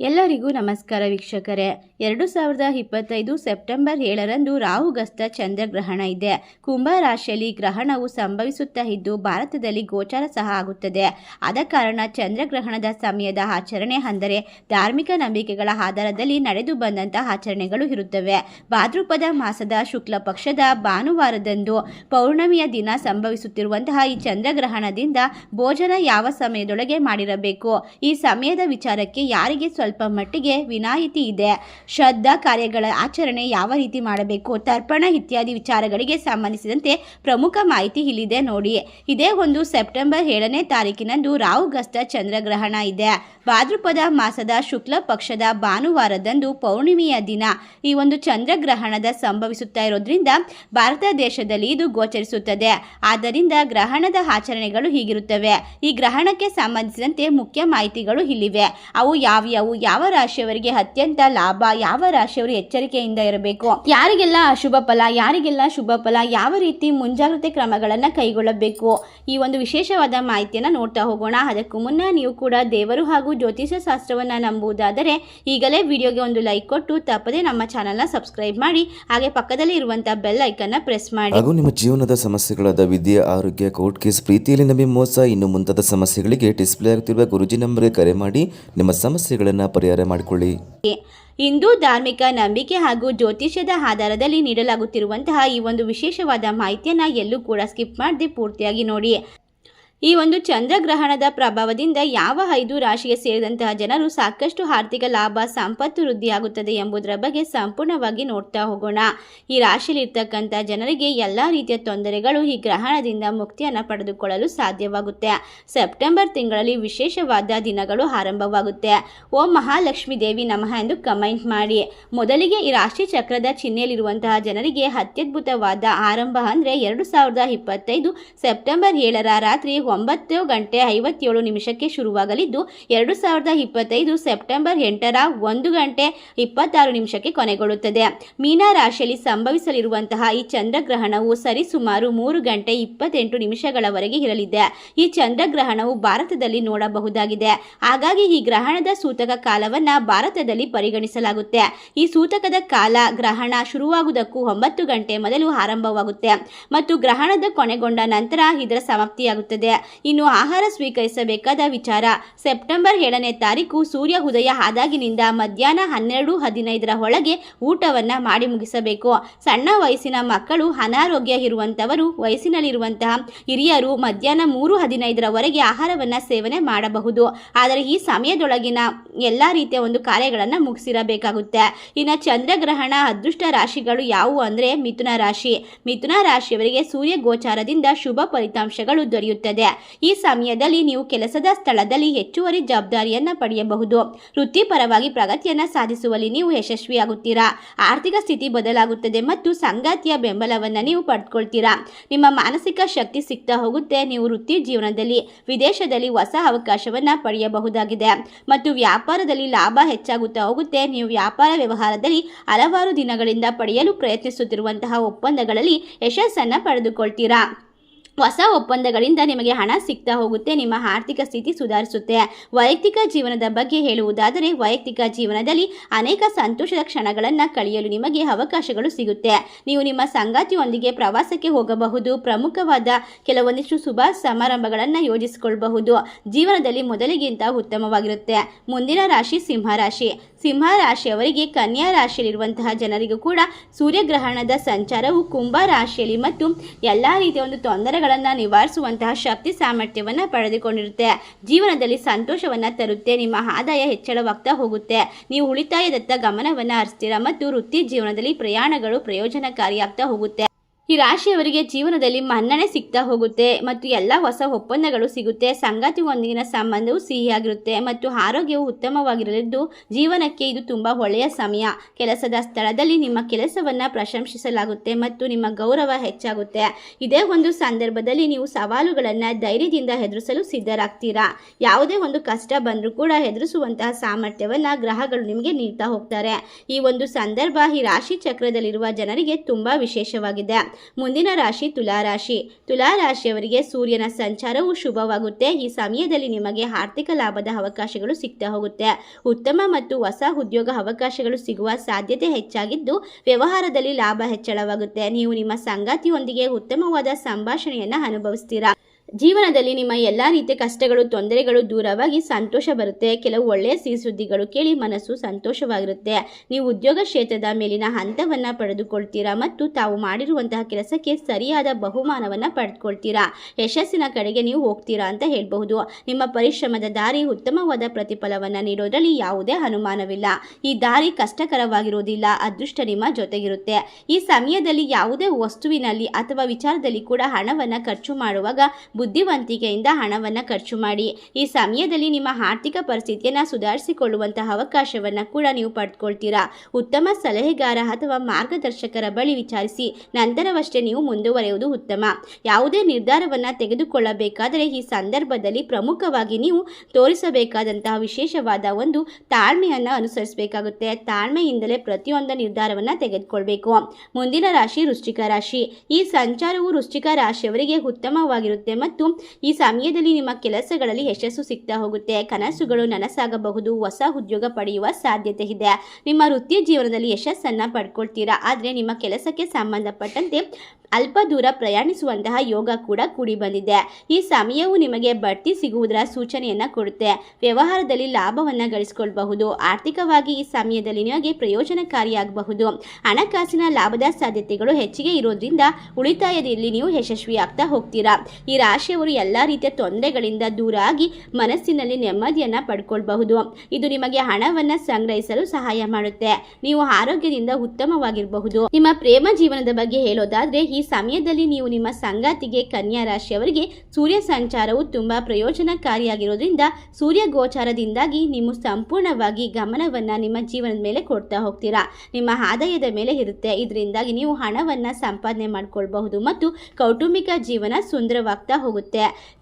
ಎಲ್ಲರಿಗೂ ನಮಸ್ಕಾರ ವೀಕ್ಷಕರೇ. ಎರಡು ಸಾವಿರದ ಇಪ್ಪತ್ತೈದು ಸೆಪ್ಟೆಂಬರ್ ಏಳರಂದು ರಾಹುಗಸ್ತ ಚಂದ್ರಗ್ರಹಣ ಇದೆ. ಕುಂಭ ರಾಶಿಯಲ್ಲಿ ಗ್ರಹಣವು ಸಂಭವಿಸುತ್ತಾ ಇದ್ದು ಭಾರತದಲ್ಲಿ ಗೋಚಾರ ಸಹ ಆಗುತ್ತದೆ. ಆದ ಕಾರಣ ಚಂದ್ರಗ್ರಹಣದ ಸಮಯದ ಆಚರಣೆ ಅಂದರೆ ಧಾರ್ಮಿಕ ನಂಬಿಕೆಗಳ ಆಧಾರದಲ್ಲಿ ನಡೆದು ಬಂದಂತಹ ಆಚರಣೆಗಳು ಇರುತ್ತವೆ. ಭಾದ್ರಪದ ಮಾಸದ ಶುಕ್ಲ ಪಕ್ಷದ ಭಾನುವಾರದಂದು ಪೌರ್ಣಮಿಯ ದಿನ ಸಂಭವಿಸುತ್ತಿರುವಂತಹ ಈ ಚಂದ್ರಗ್ರಹಣದಿಂದ ಭೋಜನ ಯಾವ ಸಮಯದೊಳಗೆ ಮಾಡಿರಬೇಕು? ಈ ಸಮಯದ ವಿಚಾರಕ್ಕೆ ಯಾರಿಗೆ ಮಟ್ಟಿಗೆ ವಿನಾಯಿತಿ ಇದೆ. ಶ್ರದ್ಧಾ ಕಾರ್ಯಗಳ ಆಚರಣೆ ಯಾವ ರೀತಿ ಮಾಡಬೇಕು? ತರ್ಪಣ ಇತ್ಯಾದಿ ವಿಚಾರಗಳಿಗೆ ಸಂಬಂಧಿಸಿದಂತೆ ಪ್ರಮುಖ ಮಾಹಿತಿ ಇಲ್ಲಿದೆ ನೋಡಿ. ಇದೇ ಒಂದು ಸೆಪ್ಟೆಂಬರ್ ಏಳನೇ ತಾರೀಕಿನಂದು ರಾಹುಗಸ್ತ ಚಂದ್ರಗ್ರಹಣ ಇದೆ. ಭಾದ್ರಪದ ಮಾಸದ ಶುಕ್ಲ ಪಕ್ಷದ ಭಾನುವಾರದಂದು ಪೌರ್ಣಿಮೆಯ ದಿನ. ಈ ಒಂದು ಚಂದ್ರಗ್ರಹಣದ ಸಂಭವಿಸುತ್ತಾ ಇರೋದ್ರಿಂದ ಭಾರತ ದೇಶದಲ್ಲಿ ಇದು ಗೋಚರಿಸುತ್ತದೆ. ಆದ್ದರಿಂದ ಗ್ರಹಣದ ಆಚರಣೆಗಳು ಹೀಗಿರುತ್ತವೆ. ಈ ಗ್ರಹಣಕ್ಕೆ ಸಂಬಂಧಿಸಿದಂತೆ ಮುಖ್ಯ ಮಾಹಿತಿಗಳು ಇಲ್ಲಿವೆ. ಅವು ಯಾವ್ಯಾವು? ಯಾವ ರಾಶಿಯವರಿಗೆ ಅತ್ಯಂತ ಲಾಭ, ಯಾವ ರಾಶಿಯವರು ಎಚ್ಚರಿಕೆಯಿಂದ ಇರಬೇಕು? ಯಾರಿಗೆಲ್ಲ ಅಶುಭ ಫಲ, ಯಾರಿಗೆಲ್ಲ ಶುಭ ಫಲ, ಯಾವ ರೀತಿ ಮುಂಜಾಗ್ರತೆ ಕ್ರಮಗಳನ್ನು ಕೈಗೊಳ್ಳಬೇಕು? ಈ ಒಂದು ವಿಶೇಷವಾದ ಮಾಹಿತಿಯನ್ನು ನೋಡ್ತಾ ಹೋಗೋಣ. ಅದಕ್ಕೂ ಮುನ್ನ ನೀವು ಕೂಡ ದೇವರು ಹಾಗೂ ಜ್ಯೋತಿಷ ಶಾಸ್ತ್ರವನ್ನು ನಂಬುವುದಾದರೆ ಈಗಲೇ ವಿಡಿಯೋಗೆ ಒಂದು ಲೈಕ್ ಕೊಟ್ಟು ತಪ್ಪದೆ ನಮ್ಮ ಚಾನಲ್ನ ಸಬ್ಸ್ಕ್ರೈಬ್ ಮಾಡಿ, ಹಾಗೆ ಪಕ್ಕದಲ್ಲಿ ಇರುವಂತಹ ಬೆಲ್ ಐಕನ್ನ ಪ್ರೆಸ್ ಮಾಡಿ. ಹಾಗೂ ನಿಮ್ಮ ಜೀವನದ ಸಮಸ್ಯೆಗಳಾದ ವಿದ್ಯೆ, ಆರೋಗ್ಯ ಕೋರ್ಟ್ ಕೇಸ್ ಪ್ರೀತಿಯಲ್ಲಿ ನಂಬಿ ಮೋಸ ಇನ್ನು ಮುಂತಾದ ಸಮಸ್ಯೆಗಳಿಗೆ ಡಿಸ್ಪ್ಲೇ ಆಗುತ್ತಿರುವ ಗುರುಜಿ ನಂಬರ್ಗೆ ಕರೆ ಮಾಡಿ ನಿಮ್ಮ ಸಮಸ್ಯೆಗಳನ್ನು ಪರಿಹಾರ ಮಾಡಿಕೊಳ್ಳಿ. ಹಿಂದೂ ಧಾರ್ಮಿಕ ನಂಬಿಕೆ ಹಾಗೂ ಜ್ಯೋತಿಷ್ಯದ ಆಧಾರದಲ್ಲಿ ನೀಡಲಾಗುತ್ತಿರುವಂತಹ ಈ ಒಂದು ವಿಶೇಷವಾದ ಮಾಹಿತಿಯನ್ನು ಎಲ್ಲೂ ಕೂಡ ಸ್ಕಿಪ್ ಮಾಡದೆ ಪೂರ್ತಿಯಾಗಿ ನೋಡಿ. ಈ ಒಂದು ಚಂದ್ರಗ್ರಹಣದ ಪ್ರಭಾವದಿಂದ ಯಾವ ಐದು ರಾಶಿಗೆ ಸೇರಿದಂತಹ ಜನರು ಸಾಕಷ್ಟು ಆರ್ಥಿಕ ಲಾಭ, ಸಂಪತ್ತು ವೃದ್ಧಿಯಾಗುತ್ತದೆ ಎಂಬುದರ ಬಗ್ಗೆ ಸಂಪೂರ್ಣವಾಗಿ ನೋಡ್ತಾ ಹೋಗೋಣ. ಈ ರಾಶಿಯಲ್ಲಿರ್ತಕ್ಕಂಥ ಜನರಿಗೆ ಎಲ್ಲ ರೀತಿಯ ತೊಂದರೆಗಳು ಈ ಗ್ರಹಣದಿಂದ ಮುಕ್ತಿಯನ್ನು ಪಡೆದುಕೊಳ್ಳಲು ಸಾಧ್ಯವಾಗುತ್ತೆ. ಸೆಪ್ಟೆಂಬರ್ ತಿಂಗಳಲ್ಲಿ ವಿಶೇಷವಾದ ದಿನಗಳು ಆರಂಭವಾಗುತ್ತೆ. ಓಂ ಮಹಾಲಕ್ಷ್ಮಿ ದೇವಿ ನಮಃ ಎಂದು ಕಮೆಂಟ್ ಮಾಡಿ. ಮೊದಲಿಗೆ ಈ ರಾಶಿ ಚಕ್ರದ ಚಿಹ್ನೆಯಲ್ಲಿರುವಂತಹ ಜನರಿಗೆ ಅತ್ಯದ್ಭುತವಾದ ಆರಂಭ ಅಂದರೆ ಎರಡು ಸಾವಿರದ ಇಪ್ಪತ್ತೈದು ಸೆಪ್ಟೆಂಬರ್ ಏಳರ ರಾತ್ರಿ ಒಂಬತ್ತು ಗಂಟೆ ಐವತ್ತೇಳು ನಿಮಿಷಕ್ಕೆ ಶುರುವಾಗಲಿದ್ದು ಎರಡು ಸಾವಿರದ ಇಪ್ಪತ್ತೈದು ಸೆಪ್ಟೆಂಬರ್ ಎಂಟರ ಒಂದು ಗಂಟೆ ಇಪ್ಪತ್ತಾರು ನಿಮಿಷಕ್ಕೆ ಕೊನೆಗೊಳ್ಳುತ್ತದೆ. ಮೀನ ರಾಶಿಯಲ್ಲಿ ಸಂಭವಿಸಲಿರುವಂತಹ ಈ ಚಂದ್ರಗ್ರಹಣವು ಸರಿಸುಮಾರು ಮೂರು ಗಂಟೆ ಇಪ್ಪತ್ತೆಂಟು ನಿಮಿಷಗಳವರೆಗೆ ಇರಲಿದೆ. ಈ ಚಂದ್ರಗ್ರಹಣವು ಭಾರತದಲ್ಲಿ ನೋಡಬಹುದಾಗಿದೆ. ಹಾಗಾಗಿ ಈ ಗ್ರಹಣದ ಸೂತಕ ಕಾಲವನ್ನು ಭಾರತದಲ್ಲಿ ಪರಿಗಣಿಸಲಾಗುತ್ತೆ. ಈ ಸೂತಕದ ಕಾಲ ಗ್ರಹಣ ಶುರುವಾಗುವುದಕ್ಕೂ ಒಂಬತ್ತು ಗಂಟೆ ಮೊದಲು ಆರಂಭವಾಗುತ್ತೆ ಮತ್ತು ಗ್ರಹಣದ ಕೊನೆಗೊಂಡ ನಂತರ ಇದರ ಸಮಾಪ್ತಿಯಾಗುತ್ತದೆ. ಇನ್ನು ಆಹಾರ ಸ್ವೀಕರಿಸಬೇಕಾದ ವಿಚಾರ. ಸೆಪ್ಟೆಂಬರ್ ಏಳನೇ ತಾರೀಕು ಸೂರ್ಯ ಉದಯ ಆದಾಗಿನಿಂದ ಮಧ್ಯಾಹ್ನ ಹನ್ನೆರಡು ಹದಿನೈದರ ಒಳಗೆ ಊಟವನ್ನು ಮಾಡಿ ಮುಗಿಸಬೇಕು. ಸಣ್ಣ ವಯಸ್ಸಿನ ಮಕ್ಕಳು ಅನಾರೋಗ್ಯ ಇರುವಂಥವರು ವಯಸ್ಸಿನಲ್ಲಿರುವಂತಹ ಹಿರಿಯರು ಮಧ್ಯಾಹ್ನ ಮೂರು ಹದಿನೈದರವರೆಗೆ ಆಹಾರವನ್ನು ಸೇವನೆ ಮಾಡಬಹುದು. ಆದರೆ ಈ ಸಮಯದೊಳಗಿನ ಎಲ್ಲ ರೀತಿಯ ಒಂದು ಕಾರ್ಯಗಳನ್ನು ಮುಗಿಸಿರಬೇಕಾಗುತ್ತೆ. ಇನ್ನು ಚಂದ್ರಗ್ರಹಣ ಅದೃಷ್ಟ ರಾಶಿಗಳು ಯಾವುವು ಅಂದರೆ ಮಿಥುನ ರಾಶಿ. ಮಿಥುನ ರಾಶಿಯವರಿಗೆ ಸೂರ್ಯ ಗೋಚಾರದಿಂದ ಶುಭ ಫಲಿತಾಂಶಗಳು ದೊರೆಯುತ್ತದೆ. ಈ ಸಮಯದಲ್ಲಿ ನೀವು ಕೆಲಸದ ಸ್ಥಳದಲ್ಲಿ ಹೆಚ್ಚುವರಿ ಜವಾಬ್ದಾರಿಯನ್ನು ಪಡೆಯಬಹುದು. ವೃತ್ತಿಪರವಾಗಿ ಪ್ರಗತಿಯನ್ನು ಸಾಧಿಸುವಲ್ಲಿ ನೀವು ಯಶಸ್ವಿಯಾಗುತ್ತೀರಾ? ಆರ್ಥಿಕ ಸ್ಥಿತಿ ಬದಲಾಗುತ್ತದೆ ಮತ್ತು ಸಂಗಾತಿಯ ಬೆಂಬಲವನ್ನು ನೀವು ಪಡ್ಕೊಳ್ತೀರಾ? ನಿಮ್ಮ ಮಾನಸಿಕ ಶಕ್ತಿ ಸಿಗ್ತಾ ಹೋಗುತ್ತೆ. ನೀವು ವೃತ್ತಿ ಜೀವನದಲ್ಲಿ, ವಿದೇಶದಲ್ಲಿ ಹೊಸ ಅವಕಾಶವನ್ನು ಪಡೆಯಬಹುದಾಗಿದೆ. ಮತ್ತು ವ್ಯಾಪಾರದಲ್ಲಿ ಲಾಭ ಹೆಚ್ಚಾಗುತ್ತಾ ಹೋಗುತ್ತೆ. ನೀವು ವ್ಯಾಪಾರ ವ್ಯವಹಾರದಲ್ಲಿ ಹಲವಾರು ದಿನಗಳಿಂದ ಪಡೆಯಲು ಪ್ರಯತ್ನಿಸುತ್ತಿರುವಂತಹ ಒಪ್ಪಂದಗಳಲ್ಲಿ ಯಶಸ್ಸನ್ನು ಪಡೆದುಕೊಳ್ತೀರಾ? ಹೊಸ ಒಪ್ಪಂದಗಳಿಂದ ನಿಮಗೆ ಹಣ ಸಿಗ್ತಾ ಹೋಗುತ್ತೆ, ನಿಮ್ಮ ಆರ್ಥಿಕ ಸ್ಥಿತಿ ಸುಧಾರಿಸುತ್ತೆ. ವೈಯಕ್ತಿಕ ಜೀವನದ ಬಗ್ಗೆ ಹೇಳುವುದಾದರೆ, ವೈಯಕ್ತಿಕ ಜೀವನದಲ್ಲಿ ಅನೇಕ ಸಂತೋಷದ ಕ್ಷಣಗಳನ್ನು ಕಳೆಯಲು ನಿಮಗೆ ಅವಕಾಶಗಳು ಸಿಗುತ್ತೆ. ನೀವು ನಿಮ್ಮ ಸಂಗಾತಿಯೊಂದಿಗೆ ಪ್ರವಾಸಕ್ಕೆ ಹೋಗಬಹುದು, ಪ್ರಮುಖವಾದ ಕೆಲವೊಂದಿಷ್ಟು ಶುಭ ಸಮಾರಂಭಗಳನ್ನು ಯೋಜಿಸಿಕೊಳ್ಳಬಹುದು ಜೀವನದಲ್ಲಿ ಮೊದಲಿಗಿಂತ ಉತ್ತಮವಾಗಿರುತ್ತೆ. ಮುಂದಿನ ರಾಶಿ ಸಿಂಹರಾಶಿ ಸಿಂಹ ರಾಶಿಯವರಿಗೆ ಕನ್ಯಾ ರಾಶಿಯಲ್ಲಿರುವಂತಹ ಜನರಿಗೂ ಕೂಡ ಸೂರ್ಯಗ್ರಹಣದ ಸಂಚಾರವು ಕುಂಭ ರಾಶಿಯಲ್ಲಿ ಮತ್ತು ಎಲ್ಲ ರೀತಿಯ ಒಂದು ತೊಂದರೆಗಳನ್ನು ನಿವಾರಿಸುವಂತಹ ಶಕ್ತಿ ಸಾಮರ್ಥ್ಯವನ್ನು ಪಡೆದುಕೊಂಡಿರುತ್ತೆ. ಜೀವನದಲ್ಲಿ ಸಂತೋಷವನ್ನು ತರುತ್ತೆ, ನಿಮ್ಮ ಆದಾಯ ಹೆಚ್ಚಳವಾಗ್ತಾ ಹೋಗುತ್ತೆ. ನೀವು ಉಳಿತಾಯದತ್ತ ಗಮನವನ್ನು ಹರಿಸ್ತೀರಾ ಮತ್ತು ವೃತ್ತಿ ಜೀವನದಲ್ಲಿ ಪ್ರಯಾಣಗಳು ಪ್ರಯೋಜನಕಾರಿಯಾಗ್ತಾ ಹೋಗುತ್ತೆ. ಈ ರಾಶಿಯವರಿಗೆ ಜೀವನದಲ್ಲಿ ಮನ್ನಣೆ ಸಿಗ್ತಾ ಹೋಗುತ್ತೆ ಮತ್ತು ಎಲ್ಲ ಹೊಸ ಒಪ್ಪಂದಗಳು ಸಿಗುತ್ತೆ. ಸಂಗಾತಿಯೊಂದಿಗಿನ ಸಂಬಂಧವು ಸಿಹಿಯಾಗಿರುತ್ತೆ ಮತ್ತು ಆರೋಗ್ಯವು ಉತ್ತಮವಾಗಿರಲಿದ್ದು ಜೀವನಕ್ಕೆ ಇದು ತುಂಬ ಒಳ್ಳೆಯ ಸಮಯ. ಕೆಲಸದ ಸ್ಥಳದಲ್ಲಿ ನಿಮ್ಮ ಕೆಲಸವನ್ನು ಪ್ರಶಂಸಿಸಲಾಗುತ್ತೆ ಮತ್ತು ನಿಮ್ಮ ಗೌರವ ಹೆಚ್ಚಾಗುತ್ತೆ. ಇದೇ ಒಂದು ಸಂದರ್ಭದಲ್ಲಿ ನೀವು ಸವಾಲುಗಳನ್ನು ಧೈರ್ಯದಿಂದ ಎದುರಿಸಲು ಸಿದ್ಧರಾಗ್ತೀರಾ? ಯಾವುದೇ ಒಂದು ಕಷ್ಟ ಬಂದರೂ ಕೂಡ ಎದುರಿಸುವಂತಹ ಸಾಮರ್ಥ್ಯವನ್ನು ಗ್ರಹಗಳು ನಿಮಗೆ ನೀಡ್ತಾ ಹೋಗ್ತಾರೆ. ಈ ಒಂದು ಸಂದರ್ಭ ಈ ರಾಶಿ ಚಕ್ರದಲ್ಲಿರುವ ಜನರಿಗೆ ತುಂಬ ವಿಶೇಷವಾಗಿದೆ. ಮುಂದಿನ ರಾಶಿ ತುಲಾರಾಶಿ ತುಲಾರಾಶಿಯವರಿಗೆ ಸೂರ್ಯನ ಸಂಚಾರವು ಶುಭವಾಗುತ್ತೆ. ಈ ಸಮಯದಲ್ಲಿ ನಿಮಗೆ ಆರ್ಥಿಕ ಲಾಭದ ಅವಕಾಶಗಳು ಸಿಗ್ತಾ ಹೋಗುತ್ತೆ. ಉತ್ತಮ ಮತ್ತು ಹೊಸ ಉದ್ಯೋಗ ಅವಕಾಶಗಳು ಸಿಗುವ ಸಾಧ್ಯತೆ ಹೆಚ್ಚಾಗಿದ್ದು, ವ್ಯವಹಾರದಲ್ಲಿ ಲಾಭ ಹೆಚ್ಚಳವಾಗುತ್ತೆ. ನೀವು ನಿಮ್ಮ ಸಂಗಾತಿಯೊಂದಿಗೆ ಉತ್ತಮವಾದ ಸಂಭಾಷಣೆಯನ್ನು ಅನುಭವಿಸ್ತೀರಾ? ಜೀವನದಲ್ಲಿ ನಿಮ್ಮ ಎಲ್ಲ ರೀತಿಯ ಕಷ್ಟಗಳು, ತೊಂದರೆಗಳು ದೂರವಾಗಿ ಸಂತೋಷ ಬರುತ್ತೆ. ಕೆಲವು ಒಳ್ಳೆಯ ಸುದ್ದಿಗಳು ಕೇಳಿ ಮನಸ್ಸು ಸಂತೋಷವಾಗಿರುತ್ತೆ. ನೀವು ಉದ್ಯೋಗ ಕ್ಷೇತ್ರದ ಮೇಲಿನ ಹಂತವನ್ನು ಪಡೆದುಕೊಳ್ತೀರಾ ಮತ್ತು ತಾವು ಮಾಡಿರುವಂತಹ ಕೆಲಸಕ್ಕೆ ಸರಿಯಾದ ಬಹುಮಾನವನ್ನು ಪಡೆದುಕೊಳ್ತೀರಾ? ಯಶಸ್ಸಿನ ಕಡೆಗೆ ನೀವು ಹೋಗ್ತೀರಾ ಅಂತ ಹೇಳಬಹುದು. ನಿಮ್ಮ ಪರಿಶ್ರಮದ ದಾರಿ ಉತ್ತಮವಾದ ಪ್ರತಿಫಲವನ್ನು ನೀಡೋದರಲ್ಲಿ ಯಾವುದೇ ಅನುಮಾನವಿಲ್ಲ. ಈ ದಾರಿ ಕಷ್ಟಕರವಾಗಿರುವುದಿಲ್ಲ ಅದೃಷ್ಟ ನಿಮ್ಮ ಜೊತೆಗಿರುತ್ತೆ. ಈ ಸಮಯದಲ್ಲಿ ಯಾವುದೇ ವಸ್ತುವಿನಲ್ಲಿ ಅಥವಾ ವಿಚಾರದಲ್ಲಿ ಕೂಡ ಹಣವನ್ನು ಖರ್ಚು ಮಾಡುವಾಗ ಬುದ್ಧಿವಂತಿಕೆಯಿಂದ ಹಣವನ್ನು ಖರ್ಚು ಮಾಡಿ. ಈ ಸಮಯದಲ್ಲಿ ನಿಮ್ಮ ಆರ್ಥಿಕ ಪರಿಸ್ಥಿತಿಯನ್ನು ಸುಧಾರಿಸಿಕೊಳ್ಳುವಂತಹ ಅವಕಾಶವನ್ನು ಕೂಡ ನೀವು ಪಡೆದುಕೊಳ್ತೀರಾ ಉತ್ತಮ ಸಲಹೆಗಾರ ಅಥವಾ ಮಾರ್ಗದರ್ಶಕರ ಬಳಿ ವಿಚಾರಿಸಿ, ನಂತರವಷ್ಟೇ ನೀವು ಮುಂದುವರೆಯುವುದು ಉತ್ತಮ. ಯಾವುದೇ ನಿರ್ಧಾರವನ್ನು ತೆಗೆದುಕೊಳ್ಳಬೇಕಾದರೆ ಈ ಸಂದರ್ಭದಲ್ಲಿ ಪ್ರಮುಖವಾಗಿ ನೀವು ತೋರಿಸಬೇಕಾದಂತಹ ವಿಶೇಷವಾದ ಒಂದು ತಾಳ್ಮೆಯನ್ನು ಅನುಸರಿಸಬೇಕಾಗುತ್ತೆ. ತಾಳ್ಮೆಯಿಂದಲೇ ಪ್ರತಿಯೊಂದು ನಿರ್ಧಾರವನ್ನು ತೆಗೆದುಕೊಳ್ಬೇಕು. ಮುಂದಿನ ರಾಶಿ ವೃಶ್ಚಿಕ ರಾಶಿ. ಈ ಸಂಚಾರವು ವೃಶ್ಚಿಕ ರಾಶಿಯವರಿಗೆ ಉತ್ತಮವಾಗಿರುತ್ತೆ ಈ ಸಮಯದಲ್ಲಿ ನಿಮ್ಮ ಕೆಲಸಗಳಲ್ಲಿ ಯಶಸ್ಸು ಸಿಗ್ತಾ ಹೋಗುತ್ತೆ. ಕನಸುಗಳು ನನಸಾಗಬಹುದು. ಹೊಸ ಉದ್ಯೋಗ ಪಡೆಯುವ ಸಾಧ್ಯತೆ ಇದೆ. ನಿಮ್ಮ ವೃತ್ತಿ ಜೀವನದಲ್ಲಿ ಯಶಸ್ಸನ್ನು ಪಡ್ಕೊಳ್ತೀರಾ? ಆದರೆ ನಿಮ್ಮ ಕೆಲಸಕ್ಕೆ ಸಂಬಂಧಪಟ್ಟಂತೆ ಅಲ್ಪ ದೂರ ಪ್ರಯಾಣಿಸುವಂತಹ ಯೋಗ ಕೂಡ ಕೂಡಿ ಬಂದಿದೆ. ಈ ಸಮಯವು ನಿಮಗೆ ಬಡ್ತಿ ಸಿಗುವುದರ ಸೂಚನೆಯನ್ನು ಕೊಡುತ್ತೆ. ವ್ಯವಹಾರದಲ್ಲಿ ಲಾಭವನ್ನು ಗಳಿಸಿಕೊಳ್ಳಬಹುದು ಆರ್ಥಿಕವಾಗಿ ಈ ಸಮಯದಲ್ಲಿ ನಿಮಗೆ ಪ್ರಯೋಜನಕಾರಿಯಾಗಬಹುದು. ಹಣಕಾಸಿನ ಲಾಭದ ಸಾಧ್ಯತೆಗಳು ಹೆಚ್ಚಿಗೆ ಇರೋದ್ರಿಂದ ಉಳಿತಾಯದಲ್ಲಿ ನೀವು ಯಶಸ್ವಿಯಾಗ್ತಾ ಹೋಗ್ತೀರಾ? ಈ ರಾಶಿಯವರು ಎಲ್ಲ ರೀತಿಯ ತೊಂದರೆಗಳಿಂದ ದೂರ ಆಗಿ ಮನಸ್ಸಿನಲ್ಲಿ ನೆಮ್ಮದಿಯನ್ನು ಪಡ್ಕೊಳ್ಬಹುದು. ಇದು ನಿಮಗೆ ಹಣವನ್ನು ಸಂಗ್ರಹಿಸಲು ಸಹಾಯ ಮಾಡುತ್ತೆ. ನೀವು ಆರೋಗ್ಯದಿಂದ ಉತ್ತಮವಾಗಿರಬಹುದು. ನಿಮ್ಮ ಪ್ರೇಮ ಜೀವನದ ಬಗ್ಗೆ ಹೇಳೋದಾದ್ರೆ, ಈ ಸಮಯದಲ್ಲಿ ನೀವು ನಿಮ್ಮ ಸಂಗಾತಿಗೆ ಕನ್ಯಾ ರಾಶಿಯವರಿಗೆ ಸೂರ್ಯ ಸಂಚಾರವು ತುಂಬಾ ಪ್ರಯೋಜನಕಾರಿಯಾಗಿರೋದ್ರಿಂದ ಸೂರ್ಯ ಗೋಚಾರದಿಂದಾಗಿ ನೀವು ಸಂಪೂರ್ಣವಾಗಿ ಗಮನವನ್ನು ನಿಮ್ಮ ಜೀವನದ ಮೇಲೆ ಕೊಡ್ತಾ ಹೋಗ್ತೀರಾ. ನಿಮ್ಮ ಆದಾಯದ ಮೇಲೆ ಇರುತ್ತೆ. ಇದರಿಂದಾಗಿ ನೀವು ಹಣವನ್ನು ಸಂಪಾದನೆ ಮಾಡಿಕೊಳ್ಬಹುದು ಮತ್ತು ಕೌಟುಂಬಿಕ ಜೀವನ ಸುಂದರವಾಗ್ತಾ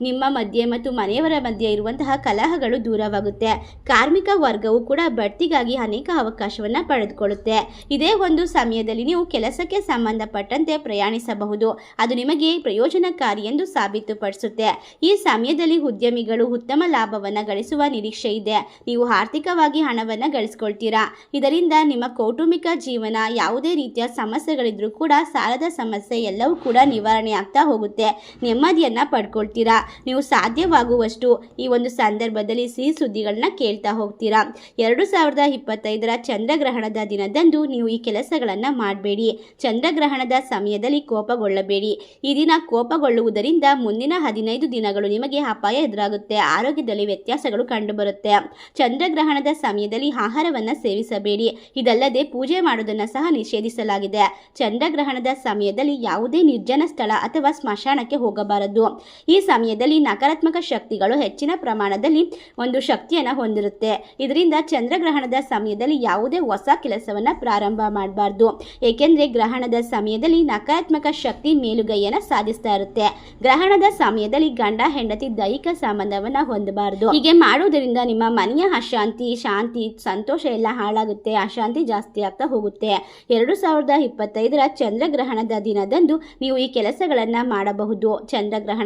ನಿಮ್ಮ ಮಧ್ಯೆ ಮತ್ತು ಮನೆಯವರ ಮಧ್ಯೆ ಇರುವಂತಹ ಕಲಹಗಳು ದೂರವಾಗುತ್ತೆ. ಕಾರ್ಮಿಕ ವರ್ಗವು ಕೂಡ ಬಡ್ತಿಗಾಗಿ ಅನೇಕ ಅವಕಾಶವನ್ನು ಪಡೆದುಕೊಳ್ಳುತ್ತೆ. ಇದೇ ಒಂದು ಸಮಯದಲ್ಲಿ ನೀವು ಕೆಲಸಕ್ಕೆ ಸಂಬಂಧಪಟ್ಟಂತೆ ಪ್ರಯಾಣಿಸಬಹುದು. ಅದು ನಿಮಗೆ ಪ್ರಯೋಜನಕಾರಿ ಎಂದು ಸಾಬೀತುಪಡಿಸುತ್ತೆ. ಈ ಸಮಯದಲ್ಲಿ ಉದ್ಯಮಿಗಳು ಉತ್ತಮ ಲಾಭವನ್ನು ಗಳಿಸುವ ನಿರೀಕ್ಷೆ ಇದೆ. ನೀವು ಆರ್ಥಿಕವಾಗಿ ಹಣವನ್ನು ಗಳಿಸ್ಕೊಳ್ತೀರಾ? ಇದರಿಂದ ನಿಮ್ಮ ಕೌಟುಂಬಿಕ ಜೀವನ ಯಾವುದೇ ರೀತಿಯ ಸಮಸ್ಯೆಗಳಿದ್ರೂ ಕೂಡ ಸಾಲದ ಸಮಸ್ಯೆ ಎಲ್ಲವೂ ಕೂಡ ನಿವಾರಣೆ ಆಗ್ತಾ ಹೋಗುತ್ತೆ. ನೆಮ್ಮದಿಯನ್ನು ಪಡ್ಕೊಳ್ತೀರಾ? ನೀವು ಸಾಧ್ಯವಾಗುವಷ್ಟು ಈ ಒಂದು ಸಂದರ್ಭದಲ್ಲಿ ಸಿಹಿ ಸುದ್ದಿಗಳನ್ನ ಕೇಳ್ತಾ ಹೋಗ್ತೀರಾ? ಎರಡು ಸಾವಿರದ ಇಪ್ಪತ್ತೈದರ ಚಂದ್ರಗ್ರಹಣದ ದಿನದಂದು ನೀವು ಈ ಕೆಲಸಗಳನ್ನು ಮಾಡಬೇಡಿ. ಚಂದ್ರಗ್ರಹಣದ ಸಮಯದಲ್ಲಿ ಕೋಪಗೊಳ್ಳಬೇಡಿ. ಈ ದಿನ ಕೋಪಗೊಳ್ಳುವುದರಿಂದ ಮುಂದಿನ ಹದಿನೈದು ದಿನಗಳು ನಿಮಗೆ ಅಪಾಯ ಎದುರಾಗುತ್ತೆ. ಆರೋಗ್ಯದಲ್ಲಿ ವ್ಯತ್ಯಾಸಗಳು ಕಂಡುಬರುತ್ತೆ. ಚಂದ್ರಗ್ರಹಣದ ಸಮಯದಲ್ಲಿ ಆಹಾರವನ್ನು ಸೇವಿಸಬೇಡಿ. ಇದಲ್ಲದೆ ಪೂಜೆ ಮಾಡುವುದನ್ನು ಸಹ ನಿಷೇಧಿಸಲಾಗಿದೆ. ಚಂದ್ರಗ್ರಹಣದ ಸಮಯದಲ್ಲಿ ಯಾವುದೇ ನಿರ್ಜನ ಸ್ಥಳ ಅಥವಾ ಸ್ಮಶಾನಕ್ಕೆ ಹೋಗಬಾರದು. ಈ ಸಮಯದಲ್ಲಿ ನಕಾರಾತ್ಮಕ ಶಕ್ತಿಗಳು ಹೆಚ್ಚಿನ ಪ್ರಮಾಣದಲ್ಲಿ ಒಂದು ಶಕ್ತಿಯನ್ನು ಹೊಂದಿರುತ್ತೆ. ಇದರಿಂದ ಚಂದ್ರಗ್ರಹಣದ ಸಮಯದಲ್ಲಿ ಯಾವುದೇ ಹೊಸ ಕೆಲಸವನ್ನು ಪ್ರಾರಂಭ ಮಾಡಬಾರ್ದು. ಏಕೆಂದರೆ ಗ್ರಹಣದ ಸಮಯದಲ್ಲಿ ನಕಾರಾತ್ಮಕ ಶಕ್ತಿ ಮೇಲುಗೈಯನ್ನು ಸಾಧಿಸ್ತಾ ಇರುತ್ತೆ. ಗ್ರಹಣದ ಸಮಯದಲ್ಲಿ ಗಂಡ, ಹೆಂಡತಿ, ದೈಹಿಕ ಸಂಬಂಧವನ್ನು ಹೊಂದಬಾರ್ದು. ಹೀಗೆ ಮಾಡುವುದರಿಂದ ನಿಮ್ಮ ಮನೆಯ ಅಶಾಂತಿ, ಶಾಂತಿ, ಸಂತೋಷ ಎಲ್ಲ ಹಾಳಾಗುತ್ತೆ. ಅಶಾಂತಿ ಜಾಸ್ತಿ ಆಗ್ತಾ ಹೋಗುತ್ತೆ. ಎರಡು ಸಾವಿರದ ಇಪ್ಪತ್ತೈದರ ಚಂದ್ರಗ್ರಹಣದ ದಿನದಂದು ನೀವು ಈ ಕೆಲಸಗಳನ್ನು ಮಾಡಬಹುದು.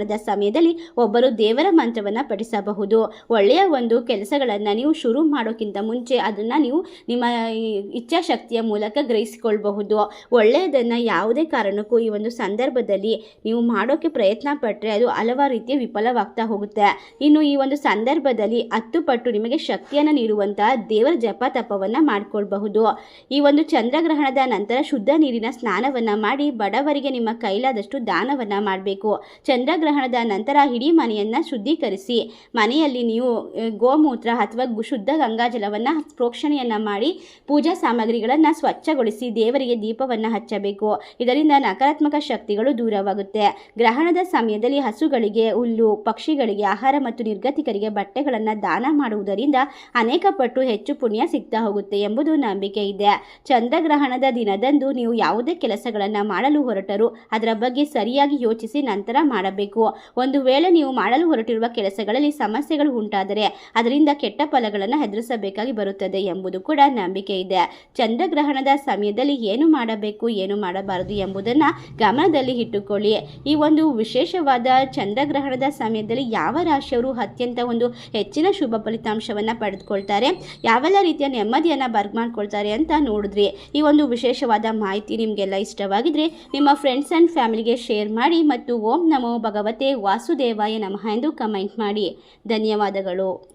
ಚಂದ್ರಗ್ರಹಣದ ಸಮಯದಲ್ಲಿ ಒಬ್ಬರು ದೇವರ ಮಂತ್ರವನ್ನ ಪಠಿಸಬಹುದು. ಒಳ್ಳೆಯ ಒಂದು ಕೆಲಸಗಳನ್ನ ನೀವು ಶುರು ಮಾಡೋಕ್ಕಿಂತ ಮುಂಚೆ ಅದನ್ನ ನೀವು ನಿಮ್ಮ ಇಚ್ಛಾಶಕ್ತಿಯ ಮೂಲಕ ಗ್ರಹಿಸಿಕೊಳ್ಬಹುದು. ಒಳ್ಳೆಯದನ್ನ ಯಾವುದೇ ಕಾರಣಕ್ಕೂ ಈ ಒಂದು ಸಂದರ್ಭದಲ್ಲಿ ನೀವು ಮಾಡೋಕ್ಕೆ ಪ್ರಯತ್ನ ಪಟ್ಟರೆ ಅದು ಹಲವಾರು ರೀತಿಯ ವಿಫಲವಾಗ್ತಾ ಹೋಗುತ್ತೆ. ಇನ್ನು ಈ ಒಂದು ಸಂದರ್ಭದಲ್ಲಿ ಹತ್ತು ಪಟ್ಟು ನಿಮಗೆ ಶಕ್ತಿಯನ್ನ ನೀಡುವಂತಹ ದೇವರ ಜಪ ತಪವನ್ನ ಮಾಡಿಕೊಳ್ಬಹುದು. ಈ ಒಂದು ಚಂದ್ರಗ್ರಹಣದ ನಂತರ ಶುದ್ಧ ನೀರಿನ ಸ್ನಾನವನ್ನ ಮಾಡಿ ಬಡವರಿಗೆ ನಿಮ್ಮ ಕೈಲಾದಷ್ಟು ದಾನವನ್ನ ಮಾಡಬೇಕು. ಚಂದ್ರಗ್ರಹಣದ ನಂತರ ಇಡೀ ಮನೆಯನ್ನು ಶುದ್ಧೀಕರಿಸಿ. ಮನೆಯಲ್ಲಿ ನೀವು ಗೋಮೂತ್ರ ಅಥವಾ ಶುದ್ಧ ಗಂಗಾಜಲವನ್ನು ಪ್ರೋಕ್ಷಣೆಯನ್ನು ಮಾಡಿ ಪೂಜಾ ಸಾಮಗ್ರಿಗಳನ್ನು ಸ್ವಚ್ಛಗೊಳಿಸಿ ದೇವರಿಗೆ ದೀಪವನ್ನು ಹಚ್ಚಬೇಕು. ಇದರಿಂದ ನಕಾರಾತ್ಮಕ ಶಕ್ತಿಗಳು ದೂರವಾಗುತ್ತೆ. ಗ್ರಹಣದ ಸಮಯದಲ್ಲಿ ಹಸುಗಳಿಗೆ, ಹುಲ್ಲು, ಪಕ್ಷಿಗಳಿಗೆ, ಆಹಾರ ಮತ್ತು ನಿರ್ಗತಿಕರಿಗೆ ಬಟ್ಟೆಗಳನ್ನು ದಾನ ಮಾಡುವುದರಿಂದ ಅನೇಕ ಪಟ್ಟು ಹೆಚ್ಚು ಪುಣ್ಯ ಸಿಗ್ತಾ ಹೋಗುತ್ತೆ ಎಂಬುದು ನಂಬಿಕೆ ಇದೆ. ಚಂದ್ರಗ್ರಹಣದ ದಿನದಂದು ನೀವು ಯಾವುದೇ ಕೆಲಸಗಳನ್ನು ಮಾಡಲು ಹೊರಟರೂ, ಅದರ ಬಗ್ಗೆ ಸರಿಯಾಗಿ ಯೋಚಿಸಿ ನಂತರ ಮಾಡಬೇಕು. ಒಂದು ವೇಳೆ ನೀವು ಮಾಡಲು ಹೊರಟಿರುವ ಕೆಲಸಗಳಲ್ಲಿ ಸಮಸ್ಯೆಗಳು ಉಂಟಾದರೆ ಅದರಿಂದ ಕೆಟ್ಟ ಫಲಗಳನ್ನು ಎದುರಿಸಬೇಕಾಗಿ ಬರುತ್ತದೆ ಎಂಬುದು ಕೂಡ ನಂಬಿಕೆ ಇದೆ. ಚಂದ್ರಗ್ರಹಣದ ಸಮಯದಲ್ಲಿ ಏನು ಮಾಡಬೇಕು, ಏನು ಮಾಡಬಾರದು ಎಂಬುದನ್ನು ಗಮನದಲ್ಲಿ ಇಟ್ಟುಕೊಳ್ಳಿ. ಈ ಒಂದು ವಿಶೇಷವಾದ ಚಂದ್ರಗ್ರಹಣದ ಸಮಯದಲ್ಲಿ ಯಾವ ರಾಶಿಯವರು ಅತ್ಯಂತ ಒಂದು ಹೆಚ್ಚಿನ ಶುಭ ಫಲಿತಾಂಶವನ್ನು ಪಡೆದುಕೊಳ್ತಾರೆ, ಯಾವೆಲ್ಲ ರೀತಿಯ ನೆಮ್ಮದಿಯನ್ನು ಬರ್ಗ್ ಮಾಡ್ಕೊಳ್ತಾರೆ ಅಂತ ನೋಡಿದ್ರಿ. ಈ ಒಂದು ವಿಶೇಷವಾದ ಮಾಹಿತಿ ನಿಮಗೆಲ್ಲ ಇಷ್ಟವಾಗಿದ್ರೆ ನಿಮ್ಮ ಫ್ರೆಂಡ್ಸ್ ಆ್ಯಂಡ್ ಫ್ಯಾಮಿಲಿಗೆ ಶೇರ್ ಮಾಡಿ ಮತ್ತು ಓಂ ನಮೋ ಭಗವತೆ ವಾಸುದೇವಾಯ ನಮಃ ಎಂದು ಕಮೆಂಟ್ ಮಾಡಿ. ಧನ್ಯವಾದಗಳು.